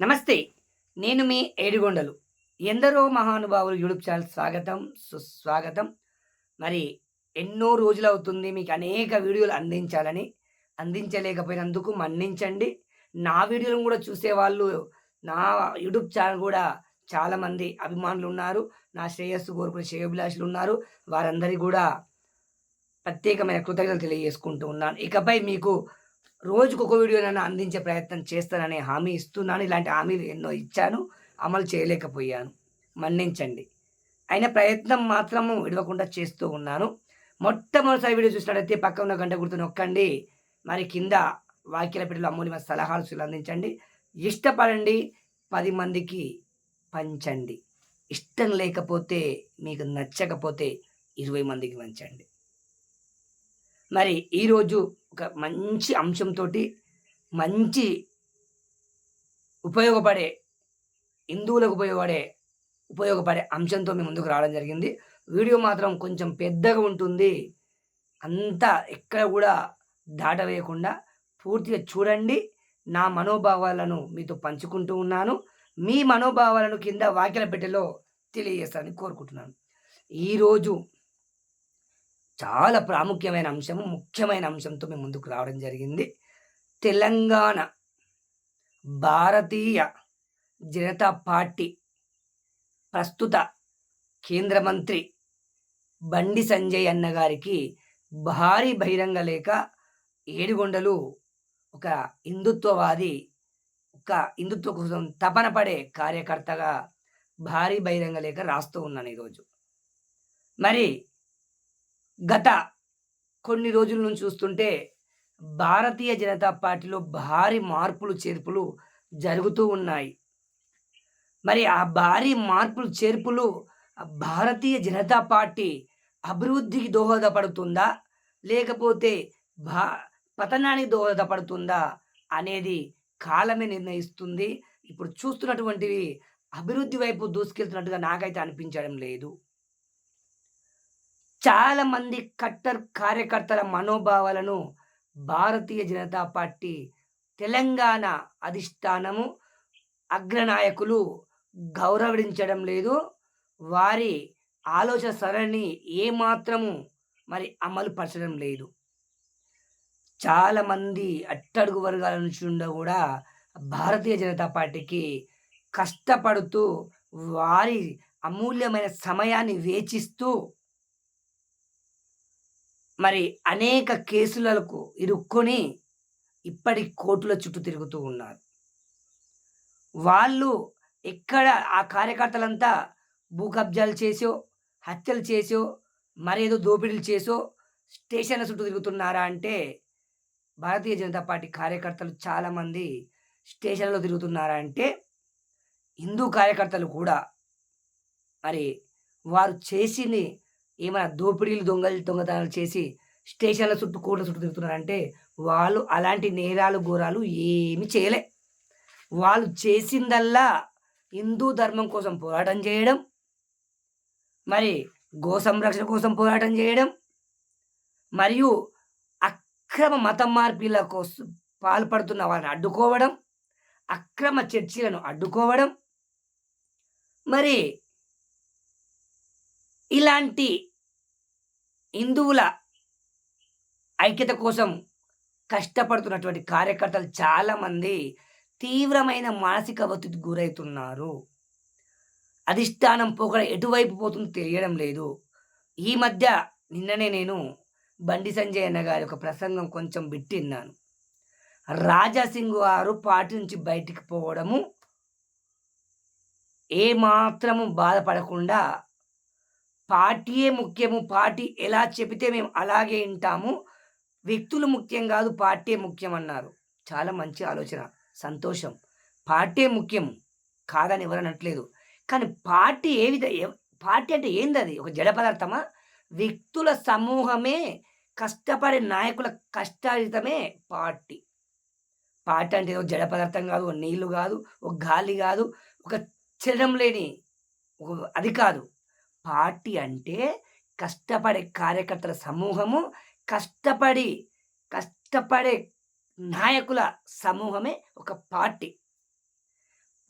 నమస్తే నేను మీ ఏడుగొండలు. ఎందరో మహానుభావులు యూట్యూబ్ ఛానల్ స్వాగతం సుస్వాగతం. మరి ఎన్నో రోజులు అవుతుంది మీకు అనేక వీడియోలు అందించాలని అందించలేకపోయినందుకు మన్నించండి. నా వీడియోలను కూడా చూసేవాళ్ళు నా యూట్యూబ్ ఛానల్ కూడా చాలామంది అభిమానులు ఉన్నారు నా శ్రేయస్సు కోరుకునే శ్రేయభిలాషులు ఉన్నారు. వారందరికీ కూడా ప్రత్యేకమైన కృతజ్ఞతలు తెలియజేసుకుంటూ ఉన్నాను. ఇకపై మీకు రోజుకు ఒక వీడియోనైనా అందించే ప్రయత్నం చేస్తాననే హామీ ఇస్తున్నాను. ఇలాంటి హామీలు ఎన్నో ఇచ్చాను. అమలు చేయలేకపోయాను. మన్నించండి. అయిన ప్రయత్నం మాత్రము విడవకుండా చేస్తూ ఉన్నాను. మొట్టమొదటిసారి వీడియో చూసినట్లయితే పక్క ఉన్న గంట గుర్తు నొక్కండి. మరి కింద వాక్యల పెట్టిలో అమూల్యమైన సలహాలు సూచనలు అందించండి. ఇష్టపడండి. పది మందికి పంచండి. ఇష్టం లేకపోతే మీకు నచ్చకపోతే ఇరవై మందికి పంచండి మరి ఈరోజు ఒక మంచి అంశంతో మంచి ఉపయోగపడే హిందువులకు ఉపయోగపడే ఉపయోగపడే అంశంతో మేము ముందుకు రావడం జరిగింది. వీడియో మాత్రం కొంచెం పెద్దగా ఉంటుంది. అంతా ఎక్కడ కూడా దాటవేయకుండా పూర్తిగా చూడండి. నా మనోభావాలను మీతో పంచుకుంటూ ఉన్నాను. మీ మనోభావాలను కింద వాక్యల పెట్టెలో తెలియజేస్తానని కోరుకుంటున్నాను. ఈరోజు చాలా ప్రాముఖ్యమైన అంశము ముఖ్యమైన అంశంతో మేము ముందుకు రావడం జరిగింది. తెలంగాణ భారతీయ జనతా పార్టీ ప్రస్తుత కేంద్ర మంత్రి బండి సంజయ్ అన్న గారికి భారీ బహిరంగ లేఖ ఏడుగొండలు ఒక హిందుత్వవాది ఒక హిందుత్వ కోసం తపన పడే కార్యకర్తగా భారీ బహిరంగ లేఖ రాస్తూ ఉన్నాను ఈరోజు. మరి గత కొన్ని రోజుల నుంచి చూస్తుంటే భారతీయ జనతా పార్టీలో భారీ మార్పులు చేర్పులు జరుగుతూ ఉన్నాయి. మరి ఆ భారీ మార్పులు చేర్పులు భారతీయ జనతా పార్టీ అభివృద్ధికి దోహదపడుతుందా? లేకపోతే భా పతనానికి దోహదపడుతుందా అనేది కాలమే నిర్ణయిస్తుంది. ఇప్పుడు చూస్తున్నటువంటివి అభివృద్ధి వైపు దూసుకెళ్తున్నట్టుగా నాకైతే అనిపించడం లేదు. చాలామంది కట్టర్ కార్యకర్తల మనోభావాలను భారతీయ జనతా పార్టీ తెలంగాణ అధిష్టానము అగ్రనాయకులు గౌరవించడం లేదు. వారి ఆలోచన సరళిని ఏమాత్రము మరి అమలు పరచడం లేదు. చాలామంది అట్టడుగు వర్గాల నుంచి ఉండ కూడా భారతీయ జనతా పార్టీకి కష్టపడుతూ వారి అమూల్యమైన సమయాన్ని వేచిస్తూ మరి అనేక కేసులకు ఇరుక్కొని ఇప్పటి కోర్టుల చుట్టూ తిరుగుతూ ఉన్నారు. వాళ్ళు ఎక్కడ ఆ కార్యకర్తలంతా భూ కబ్జాలు చేసో హత్యలు చేసో మరేదో దోపిడీలు చేసో స్టేషన్ల చుట్టూ తిరుగుతున్నారా అంటే భారతీయ జనతా పార్టీ కార్యకర్తలు చాలామంది స్టేషన్లో తిరుగుతున్నారా అంటే హిందూ కార్యకర్తలు కూడా మరి వారు చేసింది ఏమైనా దోపిడీలు దొంగలు దొంగతనాలు చేసి స్టేషన్ల చుట్టూ కోట్ల చుట్టూ తిరుగుతున్నారంటే వాళ్ళు అలాంటి నేరాలు ఘోరాలు ఏమి చేయలే. వాళ్ళు చేసిందల్లా హిందూ ధర్మం కోసం పోరాటం చేయడం మరి గో సంరక్షణ కోసం పోరాటం చేయడం మరియు అక్రమ మత మార్పిల కోసం పాల్పడుతున్న వాళ్ళని అడ్డుకోవడం అక్రమ చర్చిలను అడ్డుకోవడం మరి ఇలాంటి హిందువుల ఐక్యత కోసం కష్టపడుతున్నటువంటి కార్యకర్తలు చాలామంది తీవ్రమైన మానసిక ఒత్తిడికి గురవుతున్నారు. అధిష్టానం పోకడ ఎటువైపు పోతుందో తెలియడం లేదు. ఈ మధ్య నిన్ననే నేను బండి సంజయ్ అన్న గారి ఒక ప్రసంగం కొంచెం బిట్టిన్నాను రాజాసింగ్ గారు పార్టీ నుంచి బయటికి పోవడము ఏమాత్రము బాధపడకుండా పార్టీయే ముఖ్యము పార్టీ ఎలా చెబితే మేము అలాగే వింటాము వ్యక్తులు ముఖ్యం కాదు పార్టీ ముఖ్యం అన్నారు. చాలా మంచి ఆలోచన సంతోషం. పార్టీ ముఖ్యం కాదని ఎవరనట్లేదు కానీ పార్టీ ఏ విధ పార్టీ అంటే ఏంది అది? ఒక జడ పదార్థమా? వ్యక్తుల సమూహమే కష్టపడే నాయకుల కష్టాజితమే పార్టీ. పార్టీ అంటే ఒక జడ పదార్థం కాదు ఒక నీళ్ళు కాదు ఒక గాలి కాదు ఒక చలనం లేని ఒక అది కాదు. పార్టీ అంటే కష్టపడే కార్యకర్తల సమూహము కష్టపడి కష్టపడే నాయకుల సమూహమే ఒక పార్టీ.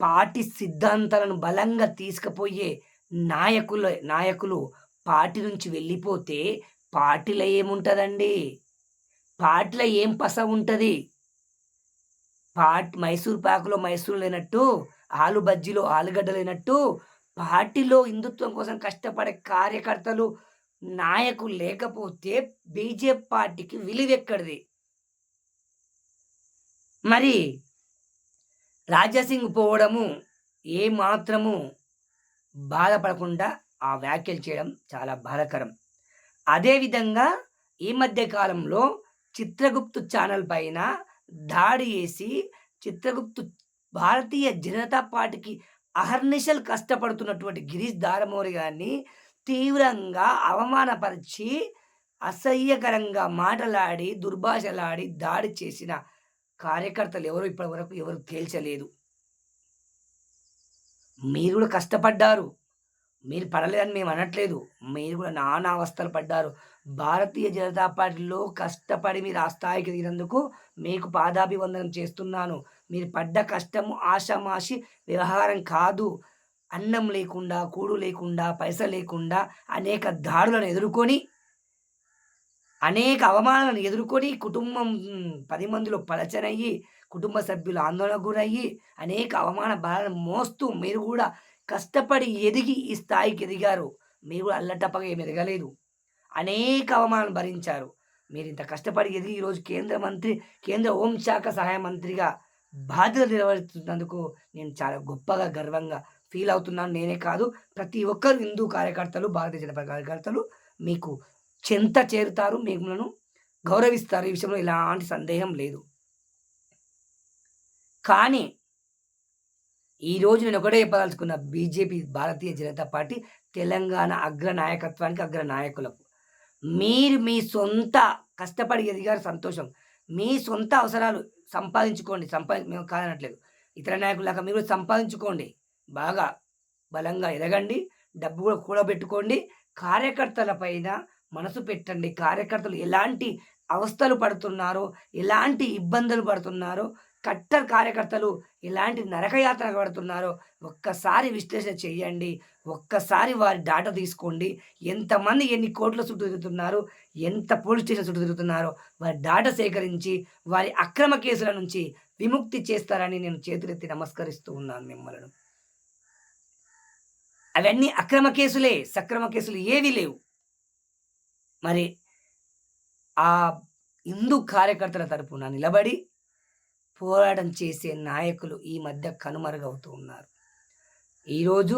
పార్టీ సిద్ధాంతాలను బలంగా తీసుకుపోయే నాయకుల నాయకులు పార్టీ నుంచి వెళ్ళిపోతే పార్టీలో ఏముంటుందండి? పార్టీలో ఏం పస ఉంటుంది? పాట్ మైసూర్ పాకులో మైసూర్ లేనట్టు, ఆలు బజ్జీలో ఆలుగడ్డ లేనట్టు, పార్టీలో హిందుత్వం కోసం కష్టపడే కార్యకర్తలు, నాయకులు లేకపోతే బీజేపీ పార్టీకి విలువెక్కడిది? మరి రాజాసింగ్ పోవడము ఏమాత్రము బాధపడకుండా ఆ వ్యాఖ్యలు చేయడం చాలా బాధకరం అదేవిధంగా ఈ మధ్య కాలంలో చిత్రగుప్తు ఛానల్ పైన దాడి చేసి చిత్రగుప్తు భారతీయ జనతా పార్టీకి అహర్నిశలు కష్టపడుతున్నటువంటి గిరీష్ దారమూరి గారిని తీవ్రంగా అవమానపరిచి, అసహ్యకరంగా మాటలాడి, దుర్భాషలాడి దాడి చేసిన కార్యకర్తలు ఎవరూ ఇప్పటి వరకు ఎవరు తేల్చలేదు. మీరు కూడా కష్టపడ్డారు. మీరు పడలేదని మేము అనట్లేదు. మీరు కూడా నానా అవస్థలు పడ్డారు. భారతీయ జనతా పార్టీలో కష్టపడి మీరు ఆ స్థాయికి దిగినందుకు మీకు పాదాభివందనం చేస్తున్నాను. మీరు పడ్డ కష్టము ఆషామాషి వ్యవహారం కాదు. అన్నం లేకుండా, కూడు లేకుండా, పైస లేకుండా అనేక దాడులను ఎదుర్కొని అనేక అవమానాలను ఎదుర్కొని కుటుంబం పది మందిలో పలచనయ్యి, కుటుంబ సభ్యులు ఆందోళనకు గురయ్యి, అనేక అవమాన బాధను మోస్తూ మీరు కూడా కష్టపడి ఎదిగి ఈ స్థాయికి ఎదిగారు. మీరు కూడా అల్లటప్పగా ఏమి ఎదగలేదు. అనేక అవమానాలు భరించారు. మీరు ఇంత కష్టపడి ఎదిగి ఈరోజు కేంద్ర మంత్రి, కేంద్ర హోంశాఖ సహాయ మంత్రిగా బాధ్యత నిర్వహిస్తున్నందుకు నేను చాలా గొప్పగా, గర్వంగా ఫీల్ అవుతున్నాను. నేనే కాదు ప్రతి ఒక్కరు హిందూ కార్యకర్తలు, భారతీయ జనతా కార్యకర్తలు మీకు చెంత చేరుతారు. మిమ్మల్ని గౌరవిస్తారు. ఈ విషయంలో ఎలాంటి సందేహం లేదు. కానీ ఈరోజు నేను ఒకటే చెప్పదలుచుకున్న బీజేపీ భారతీయ జనతా పార్టీ తెలంగాణ అగ్ర నాయకత్వానికి, అగ్ర నాయకులకు. మీరు మీ సొంత కష్టపడి ఎదిగారు సంతోషం. మీ సొంత అవసరాలు సంపాదించుకోండి. సంపాది మేము కాదనట్లేదు. ఇతర నాయకులాగా మీరు సంపాదించుకోండి. బాగా బలంగా ఎదగండి. డబ్బు కూడా కూడబెట్టుకోండి. కార్యకర్తల పైన మనసు పెట్టండి. కార్యకర్తలు ఎలాంటి అవస్థలు పడుతున్నారో, ఎలాంటి ఇబ్బందులు పడుతున్నారో, కట్టర్ కార్యకర్తలు ఎలాంటి నరకయాత్ర పడుతున్నారో ఒక్కసారి విశ్లేషణ చేయండి. ఒక్కసారి వారి డాటా తీసుకోండి. ఎంతమంది ఎన్ని కోట్ల చుట్టూ తిరుగుతున్నారు, ఎంత పోలీస్ స్టేషన్ చుట్టూ తిరుగుతున్నారో వారి డాటా సేకరించి వారి అక్రమ కేసుల నుంచి విముక్తి చేస్తారని నేను చేతులెత్తి నమస్కరిస్తూ ఉన్నాను మిమ్మలను. అవన్నీ అక్రమ కేసులే. సక్రమ కేసులు ఏవీ లేవు. మరి ఆ హిందూ కార్యకర్తల తరపున నిలబడి పోరాటం చేసే నాయకులు ఈ మధ్య కనుమరుగవుతూ ఉన్నారు. ఈరోజు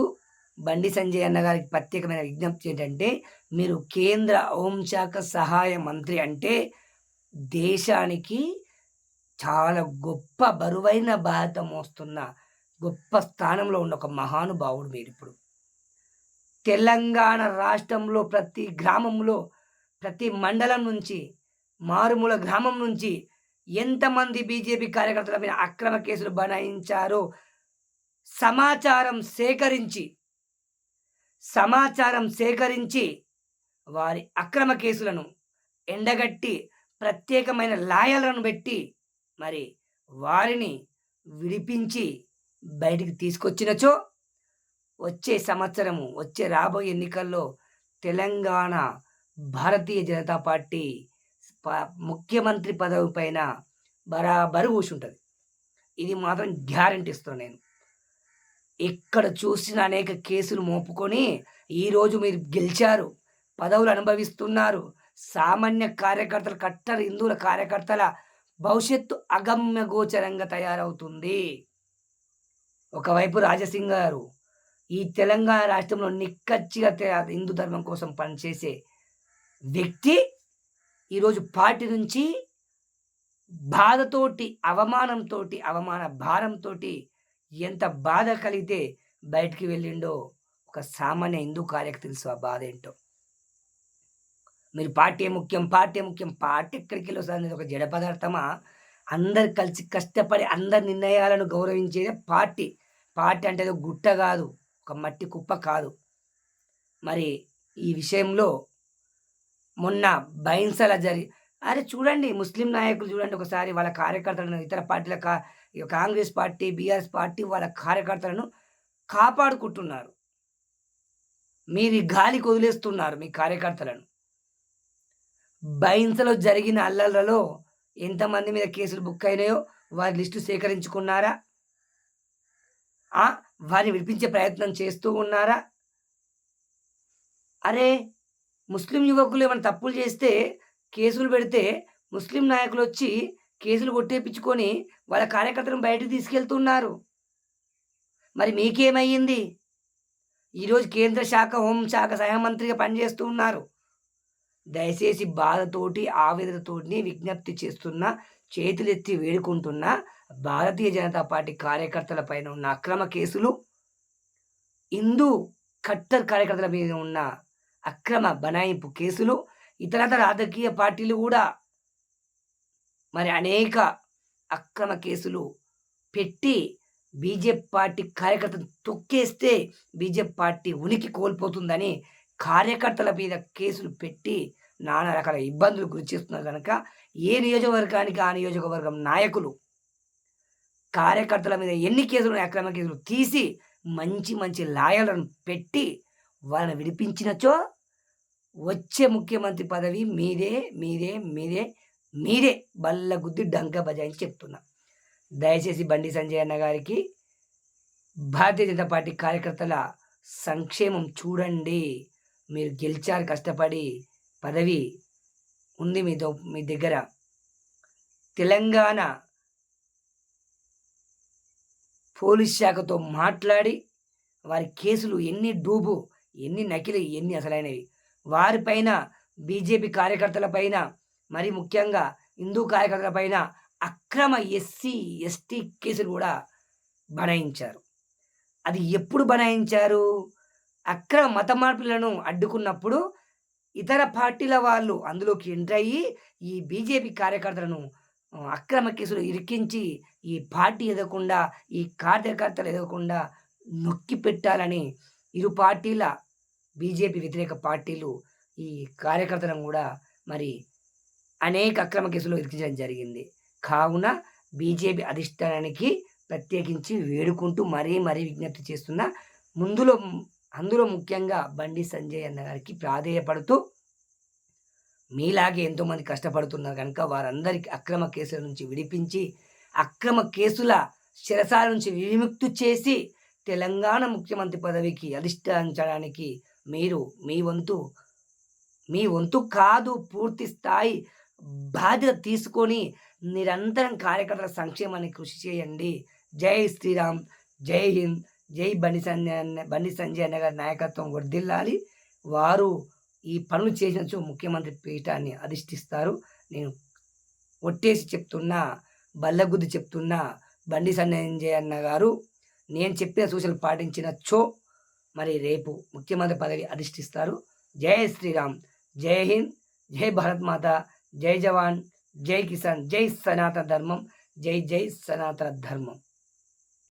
బండి సంజయ్ అన్న గారికి ప్రత్యేకమైన విజ్ఞప్తి ఏంటంటే, మీరు కేంద్ర హోంశాఖ సహాయ మంత్రి అంటే దేశానికి చాలా గొప్ప బరువైన బాధ్యత మోస్తున్న గొప్ప స్థానంలో ఉన్న ఒక మహానుభావుడు మీరు ఇప్పుడు తెలంగాణ రాష్ట్రంలో ప్రతి గ్రామంలో, ప్రతి మండలం నుంచి, మారుమూల గ్రామం నుంచి ఎంతమంది బీజేపీ కార్యకర్తల మీద అక్రమ కేసులు బనాయించారో సమాచారం సేకరించి, సమాచారం సేకరించి వారి అక్రమ కేసులను ఎండగట్టి ప్రత్యేకమైన లాయర్‌లను పెట్టి మరి వారిని విడిపించి బయటికి తీసుకొచ్చినచో వచ్చే సంవత్సరము, వచ్చే రాబోయే ఎన్నికల్లో తెలంగాణ భారతీయ జనతా పార్టీ ముఖ్యమంత్రి పదవి పైన బరాబరు కూర్చుంటుంది ఇది మాత్రం గ్యారంటీ ఇస్తాను నేను. ఎక్కడ చూసిన అనేక కేసులు మోపుకొని ఈరోజు మీరు గెలిచారు. పదవులు అనుభవిస్తున్నారు. సామాన్య కార్యకర్తలు, కట్టర్ హిందువుల కార్యకర్తల భవిష్యత్తు అగమ్య గోచరంగా తయారవుతుంది. ఒకవైపు రాజసింగ్ గారు ఈ తెలంగాణ రాష్ట్రంలో నిక్కచ్చిగా హిందూ ధర్మం కోసం పనిచేసే వ్యక్తి ఈరోజు పార్టీ నుంచి బాధతోటి, అవమానంతోటి, అవమాన భారంతో ఎంత బాధ కలిగితే బయటికి వెళ్ళిండో ఒక సామాన్య హిందూ కార్యకు తెలుసు ఆ బాధేంటో. మీరు పార్టీ ముఖ్యం, పార్టీ ముఖ్యం. పార్టీ ఎక్కడికెళ్ళొస్తదనేది ఒక జడ పదార్థమా? అందరు కలిసి కష్టపడి అందరి నిర్ణయాలను గౌరవించేదే పార్టీ. పార్టీ అంటే గుట్ట కాదు ఒక మట్టి కుప్ప కాదు. మరి ఈ విషయంలో మొన్న బైన్సల జరి అరే చూడండి ముస్లిం నాయకులు చూడండి ఒకసారి వాళ్ళ కార్యకర్తలను ఇతర పార్టీల కా కాంగ్రెస్ పార్టీ, బీఆర్ఎస్ పార్టీ వాళ్ళ కార్యకర్తలను కాపాడుకుంటున్నారు. మీరు ఈ గాలికి వదిలేస్తున్నారు మీ కార్యకర్తలను. బైన్సలో జరిగిన అల్లర్లలో ఎంతమంది మీద కేసులు బుక్ అయినాయో వారి లిస్టు సేకరించుకున్నారా? వారిని విడిపించే ప్రయత్నం చేస్తూ ఉన్నారా? అరే! ముస్లిం యువకులు ఏమైనా తప్పులు చేస్తే కేసులు పెడితే ముస్లిం నాయకులు వచ్చి కేసులు కొట్టేపించుకొని వాళ్ళ కార్యకర్తలను బయటకి తీసుకెళ్తున్నారు. మరి మీకేమయ్యింది? ఈరోజు కేంద్ర శాఖ హోంశాఖ సహాయ మంత్రిగా పనిచేస్తూ ఉన్నారు. దయచేసి బాధతోటి, ఆవేదనతోటి విజ్ఞప్తి చేస్తున్నా, చేతులెత్తి వేడుకుంటున్న భారతీయ జనతా పార్టీ కార్యకర్తల పైన ఉన్న అక్రమ కేసులు, హిందూ కట్టర్ కార్యకర్తల మీద ఉన్న అక్రమ బనాయింపు కేసులు, ఇతరతర రాజకీయ పార్టీలు కూడా మరి అనేక అక్రమ కేసులు పెట్టి బీజేపీ పార్టీ కార్యకర్తను తొక్కేస్తే బీజేపీ పార్టీ ఉనికి కోల్పోతుందని కార్యకర్తల మీద కేసులు పెట్టి నానా రకాల ఇబ్బందులు గురి చేస్తున్నారు కనుక ఏ నియోజకవర్గానికి ఆ నియోజకవర్గం నాయకులు కార్యకర్తల మీద ఎన్ని కేసులు అక్రమ కేసులు తీసి మంచి మంచి లాయర్లను పెట్టి వాళ్ళని విడిపించినచో వచ్చే ముఖ్యమంత్రి పదవి మీదే, మీదే, మీదే, మీరే బల్ల గుద్ది డంక బజాయించి చెప్తున్నా. దయచేసి బండి సంజయ్ అన్న గారికి భారతీయ జనతా పార్టీ కార్యకర్తల సంక్షేమం చూడండి. మీరు గెలిచారు కష్టపడి. పదవి ఉంది మీ మీ దగ్గర. తెలంగాణ పోలీస్ శాఖతో మాట్లాడి వారి కేసులు ఎన్ని డూబు, ఎన్ని నకిలీ, ఎన్ని అసలైనవి. వారిపైన బీజేపీ కార్యకర్తలపైన మరి ముఖ్యంగా హిందూ కార్యకర్తలపైన అక్రమ ఎస్సీ, ఎస్టీ కేసులు కూడా బనాయించారు. అది ఎప్పుడు బనాయించారు? అక్రమ మత మార్పులను అడ్డుకున్నప్పుడు ఇతర పార్టీల వాళ్ళు అందులోకి ఎంటర్ అయ్యి ఈ బీజేపీ కార్యకర్తలను అక్రమ కేసులు ఇరికించి ఈ పార్టీ ఎదగకుండా, ఈ కార్యకర్తలు ఎదగకుండా నొక్కి పెట్టాలని ఇరు పార్టీల బీజేపీ వ్యతిరేక పార్టీలు ఈ కార్యకర్తలను కూడా మరి అనేక అక్రమ కేసులు ఇరికించడం జరిగింది. కావున బీజేపీ అధిష్టానానికి ప్రత్యేకించి వేడుకుంటూ మరీ మరీ విజ్ఞప్తి చేస్తున్న ముందులో అందులో ముఖ్యంగా బండి సంజయ్ అన్న గారికి ప్రాధేయపడుతూ మీలాగే ఎంతోమంది కష్టపడుతున్నారు కనుక వారందరికీ అక్రమ కేసుల నుంచి విడిపించి, అక్రమ కేసుల శిరసాల నుంచి విముక్తి చేసి, తెలంగాణ ముఖ్యమంత్రి పదవికి అధిష్ఠించడానికి మీరు మీ వంతు మీ వంతు కాదు పూర్తి స్థాయి బాధ్యత తీసుకొని నిరంతరం కార్యకర్తల సంక్షేమానికి కృషి చేయండి. జై శ్రీరామ్! జై హింద్! జై బండి సంజయ్ బండి సంజయ్ అన్న గారి నాయకత్వం వర్ధిల్లాలి. వారు ఈ పనులు చేసినచో ముఖ్యమంత్రి పీఠాన్ని అధిష్ఠిస్తారు నేను ఒట్టేసి చెప్తున్నా, బల్లగుద్ది చెప్తున్నా బండి సంజయ్ అన్న గారు నేను చెప్పిన సూచనలు పాటించినచ్చో మరి రేపు ముఖ్యమంత్రి పదవి అధిష్టిస్తారు. జై శ్రీరామ్! జై హింద్! జై భారత్ మాత! జై జవాన్! జై కిసాన్! జై సనాతన ధర్మం! జై జై సనాతన ధర్మం!